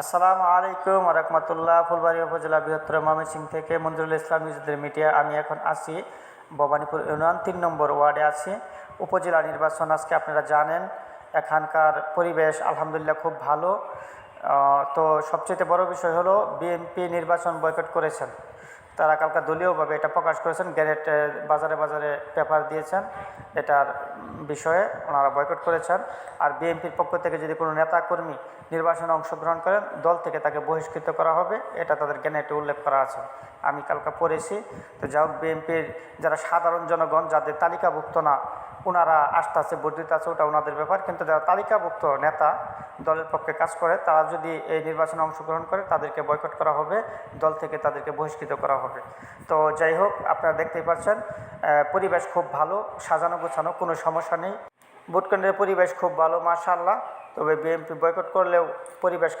আসসালামু আলাইকুম রহমতুল্লাহ, ফুলবাড়ি উপজেলা বৃহত্তর ময়মনসিংহ থেকে মঞ্জুরুল ইসলাম নিউজদের মিডিয়া। আমি এখন আছি ভবানীপুর ইউনিয়ন, তিন নম্বর ওয়ার্ডে আছি। উপজেলা নির্বাচন আজকে আপনারা জানেন, এখানকার পরিবেশ আলহামদুলিল্লাহ খুব ভালো। তো সবচেয়ে বড় বিষয় হলো, বিএনপি নির্বাচন বয়কট করেছেন। তারা কালকা দলীয়ভাবে এটা প্রকাশ করেছেন, গ্যারেট বাজারে বাজারে পেপার দিয়েছেন। এটার বিষয়ে ওনারা বয়কট করেছেন। আর বিএনপির পক্ষ থেকে যদি কোনো নেতাকর্মী নির্বাচনে অংশগ্রহণ করেন, দল থেকে তাকে বহিষ্কৃত করা হবে, এটা তাদের গ্যানেটে উল্লেখ করা আছে। আমি কালকে পড়েছি, তো যাই হোক, বিএনপির যারা সাধারণ জনগণ, যাদের তালিকাভুক্ত না ওনারা আস্থা আছে বর্ধিত আছে, ওটা ওনাদের ব্যাপার। কিন্তু যারা তালিকাভুক্ত নেতা দলের পক্ষে কাজ করে, তারা যদি এই নির্বাচনে অংশগ্রহণ করে, তাদেরকে বয়কট করা হবে, দল থেকে তাদেরকে বহিষ্কৃত করা হবে। তো যাই হোক, আপনারা দেখতেই পাচ্ছেন পরিবেশ খুব ভালো, সাজানো গোছানো, কোনো সমস্যা নেই। ভোটকেন্দ্রের পরিবেশ খুব ভালো, মাশাআল্লাহ। তবে বিএনপি বয়কট করলেও পরিবেশ